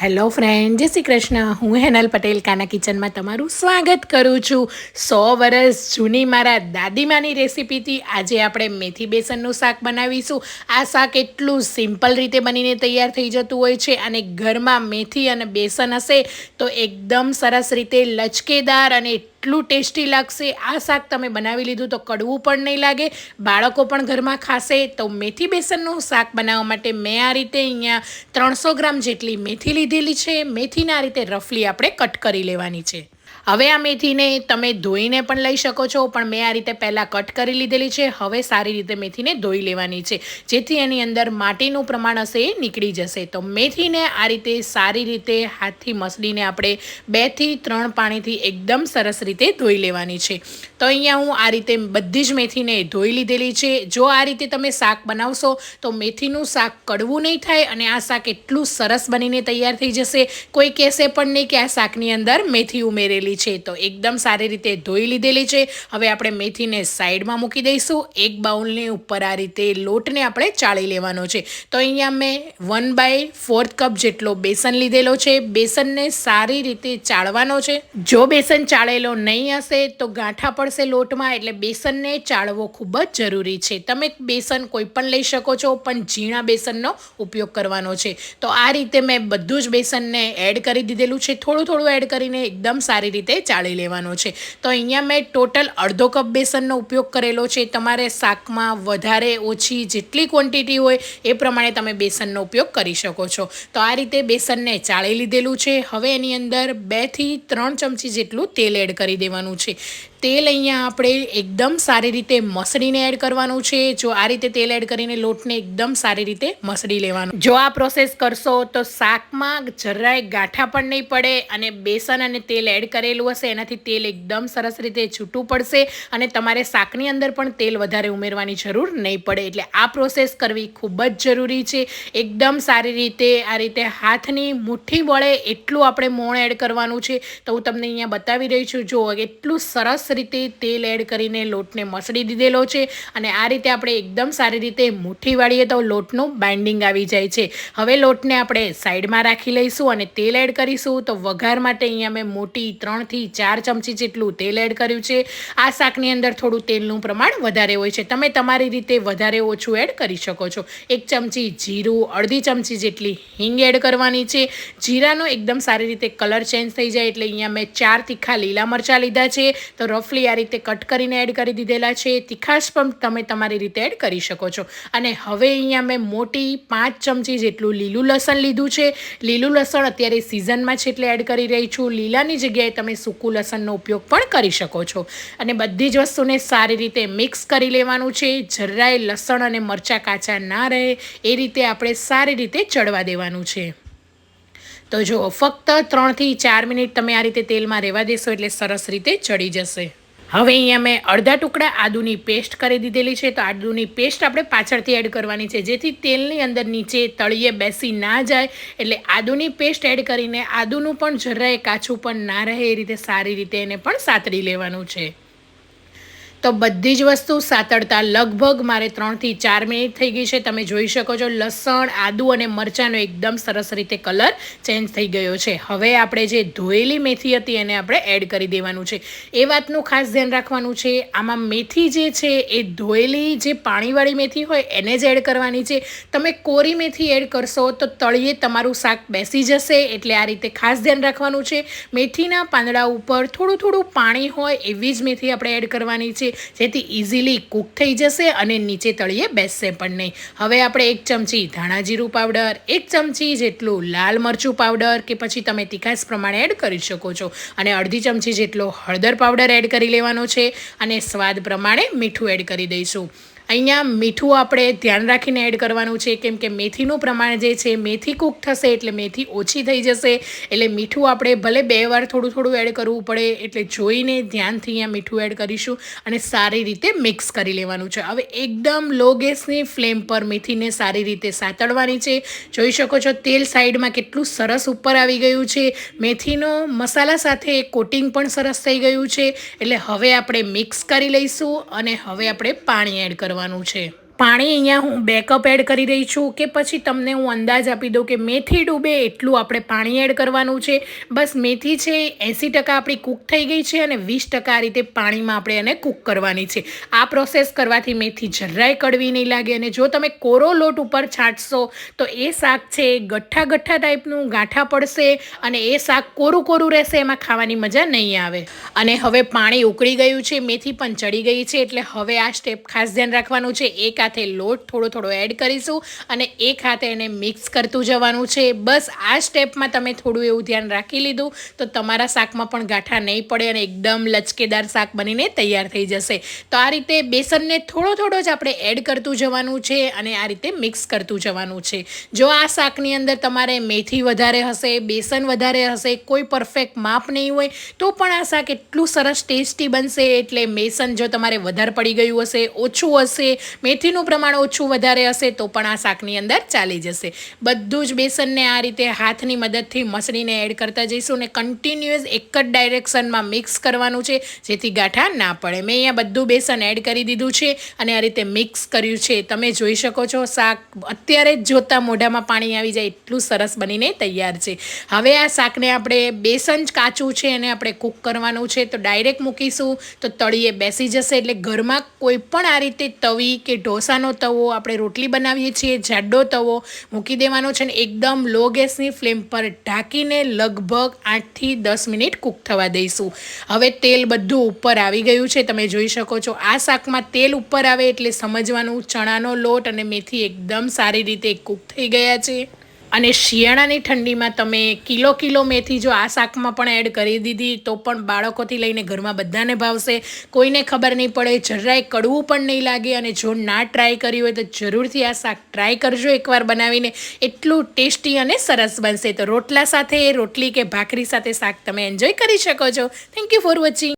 Hello friend જય શ્રી કૃષ્ણ. હું હેનલ પટેલ, કાના કિચનમાં તમારું સ્વાગત કરું છું. સો વર્ષ જૂની મારા દાદીમાની રેસીપીથી આજે આપણે મેથી બેસનનું શાક બનાવીશું. આ શાક એટલું સિમ્પલ રીતે બનીને તૈયાર થઈ જતું હોય છે અને ઘરમાં મેથી અને બેસન હશે તો એકદમ સરસ રીતે લચકેદાર અને એટલું ટેસ્ટી લાગશે? આ શાક તમે બનાવી લીધું તો કડવું પણ નહીં લાગે. બાળકો પણ ઘરમાં ખાશે તો મેથી બેસનનું શાક બનાવવા માટે મેં આ રીતે અહીંયા ત્રણસો ગ્રામ જેટલી મેથી લીધેલી છે. મેથીને આ રીતે રફલી આપણે કટ કરી લેવાની છે. હવે આ મેથીને તમે ધોઈને પણ લઈ શકો છો, પણ મેં આ રીતે પહેલાં કટ કરી લીધેલી છે, હવે સારી રીતે મેથીને ધોઈ લેવાની છે, જેથી એની અંદર માટીનું પ્રમાણ હશે એ નીકળી જશે. તો મેથીને આ રીતે સારી રીતે હાથથી મસળીને આપણે બેથી ત્રણ પાણીથી એકદમ સરસ રીતે ધોઈ લેવાની છે. તો અહીંયા હું આ રીતે બધી જ મેથીને ધોઈ લીધેલી છે. જો આ રીતે તમે શાક બનાવશો, તો મેથીનું શાક કડવું નહીં થાય અને આ શાક એટલું સરસ બનીને તૈયાર થઈ જશે. કોઈ કહેશે પણ નહીં કે આ શાકની અંદર મેથી ઉમેરેલી છે, તો એકદમ સારી રીતે ધોઈ લીધેલી છે. હવે આપણે મેથીને સાઈડમાં મૂકી દઈશું. એક બાઉલની ઉપર આ રીતે લોટને આપણે ચાળી લેવાનો છે. તો અહીંયા મેં વન બાય ફોર્થ કપ જેટલો બેસન લીધેલો છે. બેસનને સારી રીતે ચાળવાનો છે. જો બેસન ચાળેલો નહીં હશે, તો ગાંઠા પડશે લોટમાં, એટલે બેસનને ચાળવો ખૂબ જ જરૂરી છે. તમે બેસન કોઈ પણ લઈ શકો છો, પણ ઝીણા બેસનનો ઉપયોગ કરવાનો છે. તો આ રીતે મેં બધું જ બેસનને એડ કરી દીધેલું છે. થોડું થોડું એડ કરીને એકદમ સારી રીતે ચાળી લેવાનો છે. તો અહીંયા મેં ટોટલ અડધો કપ બેસનનો ઉપયોગ કરેલો છે. તમારે શાકમાં વધારે ઓછી જેટલી ક્વોન્ટિટી હોય એ પ્રમાણે તમે બેસનનો ઉપયોગ કરી શકો છો. તો આ રીતે બેસનને ચાળી લીધેલું છે. હવે એની અંદર બેથી ત્રણ ચમચી જેટલું તેલ એડ કરી દેવાનું છે. તેલ અહીંયા આપણે એકદમ સારી રીતે મસળીને એડ કરવાનું છે. જો આ રીતે તેલ એડ કરીને લોટને એકદમ સારી રીતે મસળી લેવાનું. જો આ પ્રોસેસ કરશો તો શાકમાં જરાય ગાંઠા પણ નહીં પડે અને બેસન અને તેલ એડ કરેલું હશે, એનાથી તેલ એકદમ સરસ રીતે છૂટું પડશે અને તમારે શાકની અંદર પણ તેલ વધારે ઉમેરવાની જરૂર નહીં પડે. એટલે આ પ્રોસેસ કરવી ખૂબ જ જરૂરી છે. એકદમ સારી રીતે આ રીતે હાથની મુઠ્ઠી વળે એટલું આપણે મોણ એડ કરવાનું છે. તો હું તમને અહીંયા બતાવી રહી છું, જો એટલું સરસ રીતે તેલ એડ કરીને લોટને મસળી દીધેલો છે અને આ રીતે આપણે એકદમ સારી રીતે મુઠ્ઠી વાળીએ તો લોટનું બાઇન્ડિંગ આવી જાય છે. હવે લોટને આપણે સાઈડમાં રાખી લઈશું અને તેલ એડ કરીશું તો વઘાર માટે અહીંયા મેં મોટી ત્રણથી ચાર ચમચી જેટલું તેલ એડ કર્યું છે. આ શાકની અંદર થોડું તેલનું પ્રમાણ વધારે હોય છે. તમે તમારી રીતે વધારે ઓછું એડ કરી શકો છો. એક ચમચી જીરું, અડધી ચમચી જેટલી હિંગ એડ કરવાની છે. જીરાનો એકદમ સારી રીતે કલર ચેન્જ થઈ જાય એટલે અહીંયા મેં ચાર તીખા લીલા મરચાં લીધા છે. તો રફલી આ રીતે કટ કરીને એડ કરી દીધેલા છે. તીખાશ પણ તમે તમારી રીતે એડ કરી શકો છો. અને હવે અહીંયા મેં મોટી પાંચ ચમચી જેટલું લીલું લસણ લીધું છે. લીલું લસણ અત્યારે સિઝનમાં છે એટલે એડ કરી રહી છું. લીલાની જગ્યાએ તમે સૂકું લસણનો ઉપયોગ પણ કરી શકો છો. અને બધી જ વસ્તુને સારી રીતે મિક્સ કરી લેવાનું છે. જરાય લસણ અને મરચાં કાચા ના રહે. એ રીતે આપણે સારી રીતે ચડવા દેવાનું છે. તો જુઓ ફક્ત ત્રણથી ચાર મિનિટ તમે આ રીતે તેલમાં રહેવા દેશો એટલે સરસ રીતે ચડી જશે. હવે અહીંયા મેં અડધા ટુકડા આદુની પેસ્ટ કરી દીધેલી છે, તો આદુની પેસ્ટ આપણે પાછળથી એડ કરવાની છે, જેથી તેલની અંદર નીચે તળિયે બેસી ના જાય, એટલે આદુની પેસ્ટ એડ કરીને આદુનું પણ જરાય કાચું પણ ના રહે, એ રીતે સારી રીતે એને પણ સાતડી લેવાનું છે. તો બધી જ વસ્તુ સાતડતા લગભગ મારે ત્રણથી ચાર મિનિટ થઈ ગઈ છે. તમે જોઈ શકો છો, લસણ, આદુ અને મરચાંનો એકદમ સરસ રીતે કલર ચેન્જ થઈ ગયો છે. હવે આપણે જે ધોયેલી મેથી હતી એને આપણે એડ કરી દેવાનું છે. એ વાતનું ખાસ ધ્યાન રાખવાનું છે. આમાં મેથી જે છે, એ ધોયેલી જે પાણીવાળી મેથી હોય એને જ એડ કરવાની છે. તમે કોરી મેથી એડ કરશો તો તળિયે તમારું શાક બેસી જશે એટલે આ રીતે ખાસ ધ્યાન રાખવાનું છે. મેથીના પાંદડા ઉપર થોડું થોડું પાણી હોય એવી જ મેથી આપણે એડ કરવાની છે. જેથી ઇઝીલી કૂક થઈ જશે અને નીચે તળીએ બેસશે પણ નહીં. હવે આપણે એક ચમચી ધાણા જીરું પાવડર, એક ચમચી જેટલું લાલ મરચું પાવડર કે પછી તમે તીખાશ પ્રમાણે એડ કરી શકો છો. અને અડધી ચમચી જેટલો હળદર પાવડર એડ કરી લેવાનો છે અને સ્વાદ પ્રમાણે મીઠું એડ કરી દઈશું. અહીંયા મીઠું આપણે ધ્યાન રાખીને એડ કરવાનું છે, કેમ કે મેથીનું પ્રમાણ જે છે, મેથી કૂક થશે એટલે મેથી ઓછી થઈ જશે. એટલે મીઠું આપણે ભલે બે વાર થોડું થોડું એડ કરવું પડે, એટલે જોઈને ધ્યાનથી અહીંયા મીઠું એડ કરીશું અને સારી રીતે મિક્સ કરી લેવાનું છે. હવે એકદમ લો ગેસની ફ્લેમ પર મેથીને સારી રીતે સાતળવાની છે. જોઈ શકો છો તેલ સાઈડમાં કેટલું સરસ ઉપર આવી ગયું છે. મેથીનો મસાલા સાથે કોટિંગ પણ સરસ થઈ ગયું છે. એટલે હવે આપણે મિક્સ કરી લઈશું અને હવે આપણે પાણી એડ કરવાનું કરવાનું છે. પાણી અહીંયા હું બેકઅપ એડ કરી રહી છું કે પછી તમને હું અંદાજ આપી દઉં કે મેથી ડૂબે એટલું આપણે પાણી એડ કરવાનું છે. બસ મેથી છે, એંસી ટકા આપણી કૂક થઈ ગઈ છે અને વીસ ટકા આ રીતે પાણીમાં આપણે એને કૂક કરવાની છે. આ પ્રોસેસ કરવાથી મેથી જરાય કડવી નહીં લાગે અને જો તમે કોરો લોટ ઉપર છાંટશો, તો એ શાક છે એ ગઠ્ઠા ગઠ્ઠા ટાઈપનું ગાંઠા પડશે અને એ શાક કોરું કોરું રહેશે, એમાં ખાવાની મજા નહીં આવે. અને હવે પાણી ઉકળી ગયું છે, મેથી પણ ચડી ગઈ છે, એટલે હવે આ સ્ટેપ ખાસ ધ્યાન રાખવાનું છે. એક હાથે લોટ થોડો થોડો એડ કરીશું અને એક હાથે એને મિક્સ કરતું જવાનું છે. બસ આ સ્ટેપમાં તમે થોડું એવું ધ્યાન રાખી લીધું તો તમારા શાકમાં પણ ગાંઠા નહીં પડે અને એકદમ લચકેદાર શાક બનીને તૈયાર થઈ જશે. તો આ રીતે બેસનને થોડો થોડો જ આપણે એડ કરતું જવાનું છે અને આ રીતે મિક્સ કરતું જવાનું છે. જો આ શાકની અંદર તમારે મેથી વધારે હશે, બેસન વધારે હશે, કોઈ પરફેક્ટ માપ નહીં હોય, તો પણ આ શાક એટલું સરસ ટેસ્ટી બનશે એટલે બેસન જો તમારે વધારે પડી ગયું હશે, ઓછું હશે, મેથીનું પ્રમાણ ઓછું વધારે હશે તો પણ આ શાકની અંદર ચાલી જશે. બધું જ બેસનને આ રીતે હાથની મદદથી મસળીને એડ કરતા જઈશું અને કન્ટિન્યુઅસ એક જ ડાયરેક્શનમાં મિક્સ કરવાનું છે, જેથી ગાંઠા ના પડે. મેં અહીંયા બધું બેસન એડ કરી દીધું છે અને આ રીતે મિક્સ કર્યું છે. તમે જોઈ શકો છો, શાક અત્યારે જ જોતાં મોઢામાં પાણી આવી જાય એટલું સરસ બનીને તૈયાર છે. હવે આ શાકને આપણે બેસન જ કાચું છે એને આપણે કૂક કરવાનું છે. તો ડાયરેક્ટ મૂકીશું તો તળીએ બેસી જશે એટલે ઘરમાં કોઈ પણ આ રીતે તવી કે ઢોસાનો તવો આપણે રોટલી બનાવીએ છીએ, જાડો તવો મૂકી દેવાનો છે ને એકદમ લો ગેસની ફ્લેમ પર ઢાંકીને લગભગ આઠથી દસ મિનિટ કૂક થવા દઈશું. હવે તેલ બધું ઉપર આવી ગયું છે, તમે જોઈ શકો છો. આ શાકમાં તેલ ઉપર આવે એટલે સમજવાનું ચણાનો લોટ અને મેથી એકદમ સારી રીતે કૂક થઈ ગયા છે. અને શિયાળાની ઠંડીમાં તમે કિલો કિલો મેથી જો આ શાકમાં પણ એડ કરી દીધી, તો પણ બાળકોથી લઈને ઘરમાં બધાને ભાવશે. કોઈને ખબર નહીં પડે, જરાય કડવું પણ નહીં લાગે અને જો ના ટ્રાય કર્યું હોય તો જરૂરથી આ શાક ટ્રાય કરજો એકવાર બનાવીને. એટલું ટેસ્ટી અને સરસ બનશે. તો રોટલા સાથે, રોટલી કે ભાખરી સાથે શાક તમે એન્જોય કરી શકો છો. Thank you for watching